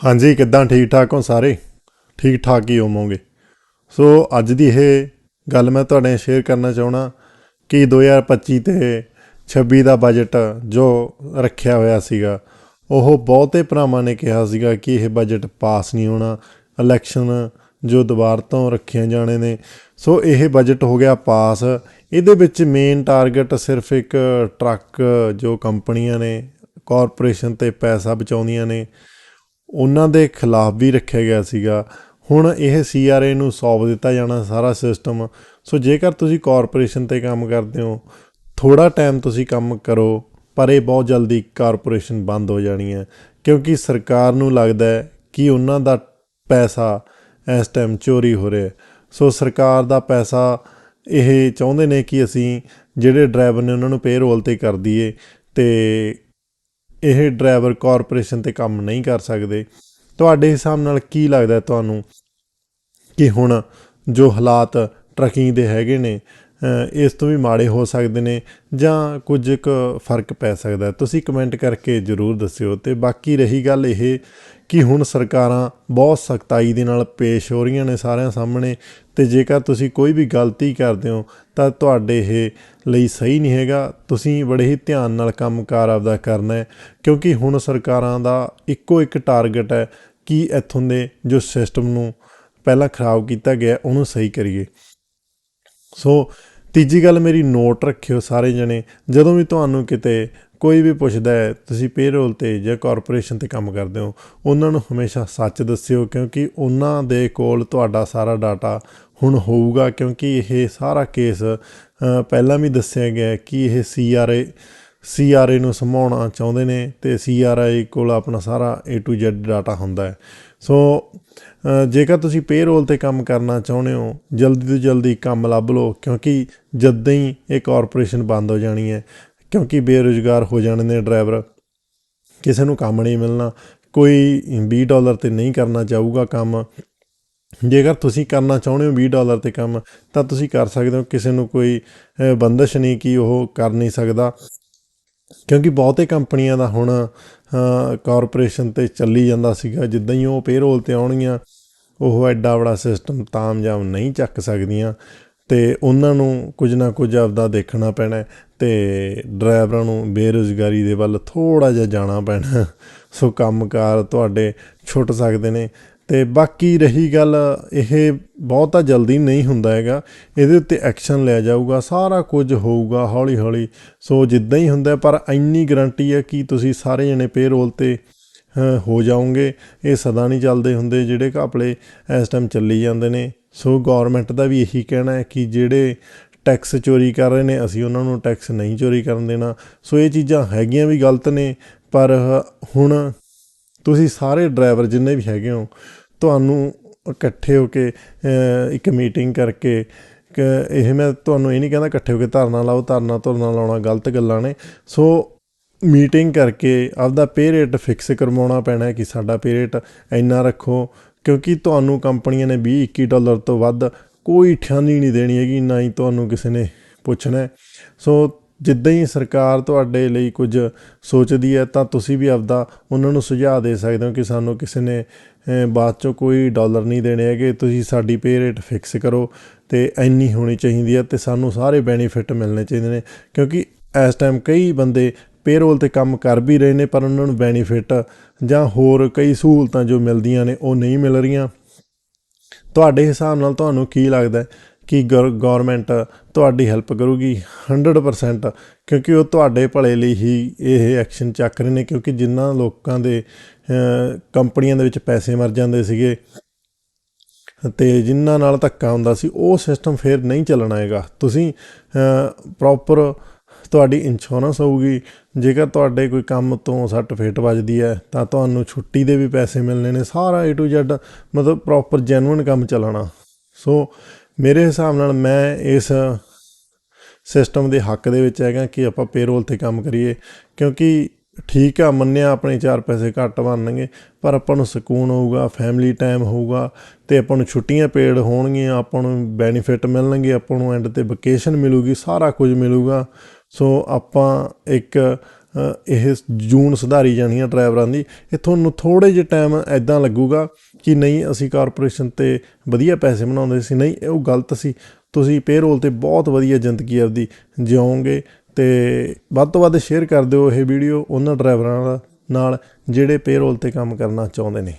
ਹਾਂਜੀ, ਕਿੱਦਾਂ? ਠੀਕ ਠਾਕ ਹੋ ਸਾਰੇ? ਠੀਕ ਠਾਕ ਹੀ ਹੋਵੋਗੇ। ਸੋ ਅੱਜ ਦੀ ਇਹ ਗੱਲ ਮੈਂ ਤੁਹਾਡੇ ਨਾਲ ਸ਼ੇਅਰ ਕਰਨਾ ਚਾਹਣਾ ਕਿ 2025 ਤੇ 26 ਦਾ ਬਜਟ ਜੋ ਰੱਖਿਆ ਹੋਇਆ ਸੀਗਾ, ਉਹ ਬਹੁਤੇ ਭਰਾਵਾਂ ਨੇ ਕਿਹਾ ਸੀਗਾ ਕਿ ਇਹ ਬਜਟ ਪਾਸ ਨਹੀਂ ਹੋਣਾ। ਇਲੈਕਸ਼ਨ ਜੋ ਦੁਬਾਰ ਤੋਂ ਰੱਖੀਆਂ ਜਾਣੇ ਨੇ। ਸੋ ਇਹ ਬਜਟ ਹੋ ਗਿਆ ਪਾਸ ਇਹਦੇ ਵਿੱਚ ਮੇਨ ਟਾਰਗੇਟ ਸਿਰਫ ਇੱਕ ਟਰੱਕ ਜੋ ਕੰਪਨੀਆਂ ਨੇ ਕਾਰਪੋਰੇਸ਼ਨ ਤੇ ਪੈਸਾ ਬਚਾਉਂਦੀਆਂ ਨੇ। ਉਹਨਾਂ ਦੇ ਖਿਲਾਫ ਵੀ ਰੱਖਿਆ ਗਿਆ ਸੀਗਾ। ਹੁਣ ਇਹ ਸੀਆਰਏ ਨੂੰ ਸੌਂਪ ਦਿੱਤਾ ਜਾਣਾ ਸਾਰਾ ਸਿਸਟਮ ਸੋ ਜੇਕਰ ਤੁਸੀਂ ਕਾਰਪੋਰੇਸ਼ਨ ਤੇ ਕੰਮ ਕਰਦੇ ਹੋ ਥੋੜਾ ਟਾਈਮ ਤੁਸੀਂ ਕੰਮ ਕਰੋ, ਪਰ ਇਹ ਬਹੁਤ ਜਲਦੀ ਕਾਰਪੋਰੇਸ਼ਨ ਬੰਦ ਹੋ ਜਾਣੀ ਹੈ। ਕਿਉਂਕਿ ਸਰਕਾਰ ਨੂੰ ਲੱਗਦਾ ਹੈ ਕਿ ਉਹਨਾਂ ਦਾ ਪੈਸਾ ਇਸ ਟਾਈਮ ਚੋਰੀ ਹੋ ਰਿਹਾ ਸੋ ਸਰਕਾਰ ਦਾ ਪੈਸਾ ਇਹ ਚਾਹੁੰਦੇ ਨੇ ਕਿ ਅਸੀਂ ਜਿਹੜੇ ਡਰਾਈਵਰ ਨੇ ਉਹਨਾਂ ਨੂੰ ਪੇਰੋਲ ਤੇ ਕਰ ਦਈਏ ਤੇ ਇਹ ਡਰਾਈਵਰ ਕਾਰਪੋਰੇਸ਼ਨ ਤੇ ਕੰਮ ਨਹੀਂ ਕਰ ਸਕਦੇ। ਤੁਹਾਡੇ ਹਿਸਾਬ ਨਾਲ ਕੀ ਲੱਗਦਾ ਤੁਹਾਨੂੰ ਕਿ ਹੁਣ ਜੋ ਹਾਲਾਤ ਟਰੱਕਿੰਗ ਦੇ ਹੈਗੇ ਨੇ ਇਸ ਤੋਂ ਵੀ ਮਾੜੇ ਹੋ ਸਕਦੇ ਨੇ ਜਾਂ ਕੁਝ ਕੁ ਫ਼ਰਕ ਪੈ ਸਕਦਾ ਤੁਸੀਂ ਕਮੈਂਟ ਕਰਕੇ ਜਰੂਰ ਦੱਸਿਓ ਤੇ ਬਾਕੀ ਰਹੀ ਗੱਲ ਇਹ ਕਿ ਹੁਣ ਸਰਕਾਰਾਂ ਬਹੁਤ ਸਖਤਾਈ ਦੇ ਨਾਲ ਪੇਸ਼ ਹੋ ਰਹੀਆਂ ਨੇ ਸਾਰਿਆਂ ਸਾਹਮਣੇ ਤੇ ਜੇਕਰ ਤੁਸੀਂ ਕੋਈ ਵੀ ਗਲਤੀ ਕਰਦੇ ਹੋ, ਤਾਂ ਤੁਹਾਡੇ ਇਹ ਲਈ ਸਹੀ ਨਹੀਂ ਹੈਗਾ। ਤੁਸੀਂ ਬੜੇ ਹੀ ਧਿਆਨ ਨਾਲ ਕੰਮਕਾਰ ਆਪਦਾ ਕਰਨਾ ਹੈ, ਕਿਉਂਕਿ ਹੁਣ ਸਰਕਾਰਾਂ ਦਾ ਇੱਕੋ ਇੱਕ ਟਾਰਗੇਟ ਹੈ ਕਿ ਇੱਥੋਂ ਦੇ ਜੋ ਸਿਸਟਮ ਨੂੰ ਪਹਿਲਾਂ ਖਰਾਬ ਕੀਤਾ ਗਿਆ, ਉਹਨੂੰ ਸਹੀ ਕਰੀਏ। ਸੋ ਤੀਜੀ ਗੱਲ ਮੇਰੀ ਨੋਟ ਰੱਖਿਓ ਸਾਰੇ ਜਣੇ, ਜਦੋਂ ਵੀ ਤੁਹਾਨੂੰ ਕਿਤੇ ਕੋਈ ਵੀ ਪੁੱਛਦਾ ਹੈ, ਤੁਸੀਂ ਪੇਰੋਲ ਤੇ ਜਾਂ ਕਾਰਪੋਰੇਸ਼ਨ ਤੇ ਕੰਮ ਕਰਦੇ ਹੋ, ਉਹਨਾਂ ਨੂੰ ਹਮੇਸ਼ਾ ਸੱਚ ਦੱਸਿਓ, ਕਿਉਂਕਿ ਉਹਨਾਂ ਦੇ ਕੋਲ ਤੁਹਾਡਾ ਸਾਰਾ ਡਾਟਾ ਹੁਣ ਹੋਊਗਾ, ਕਿਉਂਕਿ ਇਹ ਸਾਰਾ ਕੇਸ ਪਹਿਲਾਂ ਵੀ ਦੱਸਿਆ ਗਿਆ ਕਿ ਇਹ ਸੀਆਰਏ ਸੀਆਰਏ ਨੂੰ ਸੰਭਾਉਣਾ ਚਾਹੁੰਦੇ ਨੇ ਤੇ ਸੀਆਰਆਈ ਕੋਲ ਆਪਣਾ ਸਾਰਾ A to Z ਡਾਟਾ ਹੁੰਦਾ ਹੈ। ਸੋ ਜੇਕਰ ਤੁਸੀਂ ਪੇਰੋਲ ਤੇ ਕੰਮ ਕਰਨਾ ਚਾਹੁੰਦੇ ਹੋ, ਜਲਦੀ ਤੋਂ ਜਲਦੀ ਕੰਮ ਲੱਭ ਲਓ, ਕਿਉਂਕਿ ਜਦ ਹੀ ਇਹ ਕਾਰਪੋਰੇਸ਼ਨ ਬੰਦ ਹੋ ਜਾਣੀ ਹੈ, ਕਿਉਂਕਿ ਬੇਰੁਜ਼ਗਾਰ ਹੋ ਜਾਣੇ ਨੇ ਡਰਾਈਵਰ ਕਿਸੇ ਨੂੰ ਕੰਮ ਨਹੀਂ ਮਿਲਣਾ, ਕੋਈ 20 ਡਾਲਰ ਤੇ ਨਹੀਂ ਕਰਨਾ ਚਾਹੂਗਾ ਕੰਮ। ਜੇਕਰ ਤੁਸੀਂ ਕਰਨਾ ਚਾਹੁੰਦੇ ਹੋ 20 ਡਾਲਰ ਤੇ ਕੰਮ, ਤਾਂ ਤੁਸੀਂ ਕਰ ਸਕਦੇ ਹੋ, ਕਿਸੇ ਨੂੰ ਕੋਈ ਬੰਦਸ਼ ਨਹੀਂ ਕਿ ਉਹ ਕਰ ਨਹੀਂ ਸਕਦਾ। ਕਿਉਂਕਿ ਬਹੁਤੇ ਕੰਪਨੀਆਂ ਦਾ ਹੁਣ ਕਾਰਪੋਰੇਸ਼ਨ ਤੇ ਚੱਲੀ ਜਾਂਦਾ ਸੀਗਾ, ਜਿੱਦਾਂ ਹੀ ਉਹ ਪੇਰੋਲ ਤੇ ਆਉਣਗੀਆਂ, ਉਹ ਐਡਾ ਬੜਾ ਸਿਸਟਮ ਤਾਮਜਾਮ ਨਹੀਂ ਚੱਕ ਸਕਦੀਆਂ ਤੇ ਉਹਨਾਂ ਨੂੰ ਕੁਝ ਨਾ ਕੁਝ ਆਪਦਾ ਦੇਖਣਾ ਪੈਣਾ ਹੈ ਤੇ ਡਰਾਈਵਰਾਂ ਨੂੰ ਬੇਰੁਜ਼ਗਾਰੀ ਦੇ ਵੱਲ ਥੋੜਾ ਜਿਹਾ ਜਾਣਾ ਪੈਣਾ। ਸੋ ਕੰਮਕਾਰ ਤੁਹਾਡੇ ਛੁੱਟ ਸਕਦੇ ਨੇ। ਤੇ ਬਾਕੀ ਰਹੀ ਗੱਲ, ਇਹ ਬਹੁਤਾ ਜਲਦੀ ਨਹੀਂ ਹੁੰਦਾ ਹੈਗਾ। ਇਹਦੇ ਉੱਤੇ ਐਕਸ਼ਨ ਲਿਆ ਜਾਊਗਾ, ਸਾਰਾ ਕੁਝ ਹੋਊਗਾ ਹੌਲੀ ਹੌਲੀ ਸੋ ਜਿੱਦਾਂ ਹੀ ਹੁੰਦਾ, ਪਰ ਇੰਨੀ ਗਰੰਟੀ ਹੈ ਕਿ ਤੁਸੀਂ ਸਾਰੇ ਜਣੇ ਪੇਰੋਲ ਤੇ ਹੋ ਜਾਓਗੇ। ਇਹ ਸਦਾ ਨਹੀਂ ਚੱਲਦੇ ਹੁੰਦੇ ਜਿਹੜੇ ਘਾਪਲੇ ਇਸ ਟਾਈਮ ਚੱਲੀ ਜਾਂਦੇ ਨੇ। ਸੋ ਗਵਰਨਮੈਂਟ ਦਾ ਵੀ ਇਹੀ ਕਹਿਣਾ ਹੈ ਕਿ ਜਿਹੜੇ ਟੈਕਸ ਚੋਰੀ ਕਰ ਰਹੇ ਨੇ, ਅਸੀਂ ਉਹਨਾਂ ਨੂੰ ਟੈਕਸ ਨਹੀਂ ਚੋਰੀ ਕਰਨ ਦੇਣਾ। ਸੋ ਇਹ ਚੀਜ਼ਾਂ ਹੈਗੀਆਂ ਵੀ ਗਲਤ ਨੇ, ਪਰ ਹੁਣ ਤੁਸੀਂ ਸਾਰੇ ਡਰਾਈਵਰ ਜਿੰਨੇ ਵੀ ਹੈਗੇ ਹੋ, ਤੁਹਾਨੂੰ ਇਕੱਠੇ ਹੋ ਕੇ ਇੱਕ ਮੀਟਿੰਗ ਕਰਕੇ, ਕਿ, ਇਹ ਮੈਂ ਤੁਹਾਨੂੰ ਇਹ ਨਹੀਂ ਕਹਿੰਦਾ ਇਕੱਠੇ ਹੋ ਕੇ ਧਰਨਾ ਲਾਓ, ਧਰਨਾ ਧੁਰਨਾ ਲਾਉਣਾ ਗਲਤ ਗੱਲਾਂ ਨੇ। ਸੋ ਮੀਟਿੰਗ ਕਰਕੇ ਆਪਦਾ ਪੇ ਰੇਟ ਫਿਕਸ ਕਰਵਾਉਣਾ ਪੈਣਾ ਕਿ ਸਾਡਾ ਪੇ ਰੇਟ ਇੰਨਾ ਰੱਖੋ, ਕਿਉਂਕਿ ਤੁਹਾਨੂੰ ਕੰਪਨੀਆਂ ਨੇ 20 21 ਡਾਲਰ ਤੋਂ ਵੱਧ ਕੋਈ ਠਾਣੀ ਨਹੀਂ ਦੇਣੀ ਹੈਗੀ, ਨਾ ਹੀ ਤੁਹਾਨੂੰ ਕਿਸੇ ਨੇ ਪੁੱਛਣਾ ਸੋ ਜਿੱਦਾਂ ਹੀ ਸਰਕਾਰ ਤੁਹਾਡੇ ਲਈ ਕੁਝ ਸੋਚਦੀ ਹੈ, ਤਾਂ ਤੁਸੀਂ ਵੀ ਆਪਦਾ ਉਹਨਾਂ ਨੂੰ ਸੁਝਾਅ ਦੇ ਸਕਦੇ ਹੋ ਕਿ ਸਾਨੂੰ ਕਿਸੇ ਨੇ ਬਾਅਦ ਚੋਂ ਕੋਈ ਡਾਲਰ ਨਹੀਂ ਦੇਣੇ ਹੈਗੇ। ਤੁਸੀਂ ਸਾਡੀ ਪੇ ਰੇਟ ਫਿਕਸ ਕਰੋ ਤੇ ਇੰਨੀ ਹੋਣੀ ਚਾਹੀਦੀ ਹੈ ਤੇ ਸਾਨੂੰ ਸਾਰੇ ਬੈਨੀਫਿਟ ਮਿਲਣੇ ਚਾਹੀਦੇ ਨੇ। ਕਿਉਂਕਿ ਇਸ ਟਾਈਮ ਕਈ ਬੰਦੇ ਪੇਰੋਲ ਤੇ ਕੰਮ ਕਰ ਵੀ ਰਹੇ ਨੇ, ਪਰ ਉਹਨਾਂ ਨੂੰ ਬੈਨੀਫਿਟ ਜਾਂ ਹੋਰ ਕਈ ਸਹੂਲਤਾਂ ਜੋ ਮਿਲਦੀਆਂ ਨੇ ਉਹ ਨਹੀਂ ਮਿਲ ਰਹੀਆਂ। ਤੁਹਾਡੇ ਹਿਸਾਬ ਨਾਲ ਤੁਹਾਨੂੰ ਕੀ ਲੱਗਦਾ ਕਿ ਗਵਰਨਮੈਂਟ ਤੁਹਾਡੀ ਹੈਲਪ ਕਰੂਗੀ 100% ਕਿਉਂਕਿ ਉਹ ਤੁਹਾਡੇ ਭਲੇ ਲਈ ਹੀ ਇਹ ਐਕਸ਼ਨ ਚੱਕ ਰਹੇ ਨੇ, ਕਿਉਂਕਿ ਜਿਨ੍ਹਾਂ ਲੋਕਾਂ ਦੇ ਕੰਪਨੀਆਂ ਦੇ ਵਿੱਚ ਪੈਸੇ ਮਰ ਜਾਂਦੇ ਸੀਗੇ, ਤੇ ਜਿਨ੍ਹਾਂ ਨਾਲ ਧੱਕਾ ਹੁੰਦਾ ਸੀ, ਉਹ ਸਿਸਟਮ ਫੇਰ ਨਹੀਂ ਚੱਲਣਾ ਹੈਗਾ ਤੁਸੀਂ ਪ੍ਰੋਪਰ ਤੁਹਾਡੀ ਇੰਸ਼ੋਰੈਂਸ ਹੋਊਗੀ, ਜੇਕਰ ਤੁਹਾਡੇ ਕੋਈ ਕੰਮ ਤੋਂ ਸੱਟ ਫੇਟ ਵੱਜਦੀ ਹੈ, ਤਾਂ ਤੁਹਾਨੂੰ ਛੁੱਟੀ ਦੇ ਵੀ ਪੈਸੇ ਮਿਲਣੇ ਨੇ, ਸਾਰਾ A to Z, ਮਤਲਬ ਪ੍ਰੋਪਰ ਜੈਨੂਇਨ ਕੰਮ ਚੱਲਣਾ। ਸੋ ਮੇਰੇ ਹਿਸਾਬ ਨਾਲ ਮੈਂ ਇਸ ਸਿਸਟਮ ਦੇ ਹੱਕ ਦੇ ਵਿੱਚ ਹੈਗਾ ਕਿ ਆਪਾਂ ਪੇਰੋਲ ਤੇ ਕੰਮ ਕਰੀਏ, ਕਿਉਂਕਿ ਠੀਕ ਆ, ਮੰਨਿਆ ਆਪਣੇ ਚਾਰ ਪੈਸੇ ਘੱਟ ਬਣਨਗੇ, ਪਰ ਆਪਾਂ ਨੂੰ ਸਕੂਨ ਹੋਊਗਾ ਫੈਮਿਲੀ ਟਾਈਮ ਹੋਊਗਾ, ਤੇ ਆਪਾਂ ਨੂੰ ਛੁੱਟੀਆਂ ਪੇਡ ਹੋਣਗੀਆਂ, ਆਪਾਂ ਨੂੰ ਬੈਨੀਫਿਟ ਮਿਲਣਗੇ, ਆਪਾਂ ਨੂੰ ਐਂਡ ਤੇ ਵਕੇਸ਼ਨ ਮਿਲੂਗੀ, ਸਾਰਾ ਕੁਝ ਮਿਲੂਗਾ। ਸੋ ਆਪਾਂ ਇੱਕ ਇਹ ਜੂਨ ਸੁਧਾਰੀ ਜਾਣੀ ਆ ਡਰਾਈਵਰਾਂ ਦੀ। ਇਹ ਤੁਹਾਨੂੰ ਥੋੜੇ ਜਿਹੇ ਟਾਈਮ ਐਦਾਂ ਲੱਗੂਗਾ ਕਿ ਨਹੀਂ, ਅਸੀਂ ਕਾਰਪੋਰੇਸ਼ਨ ਤੇ ਵਧੀਆ ਪੈਸੇ ਬਣਾਉਂਦੇ ਸੀ। ਨਹੀਂ ਉਹ ਗਲਤ ਸੀ। ਤੁਸੀਂ ਪੇਰੋਲ ਤੇ ਬਹੁਤ ਵਧੀਆ ਜ਼ਿੰਦਗੀ ਆਪਦੀ ਜਿਉਓਗੇ ਤੇ ਵੱਧ ਤੋਂ ਵੱਧ ਸ਼ੇਅਰ ਕਰ ਦਿਓ ਇਹ ਵੀਡੀਓ ਉਹਨਾਂ ਡਰਾਈਵਰਾਂ ਨਾਲ, ਜਿਹੜੇ ਪੇਰੋਲ ਤੇ ਕੰਮ ਕਰਨਾ ਚਾਹੁੰਦੇ ਨੇ।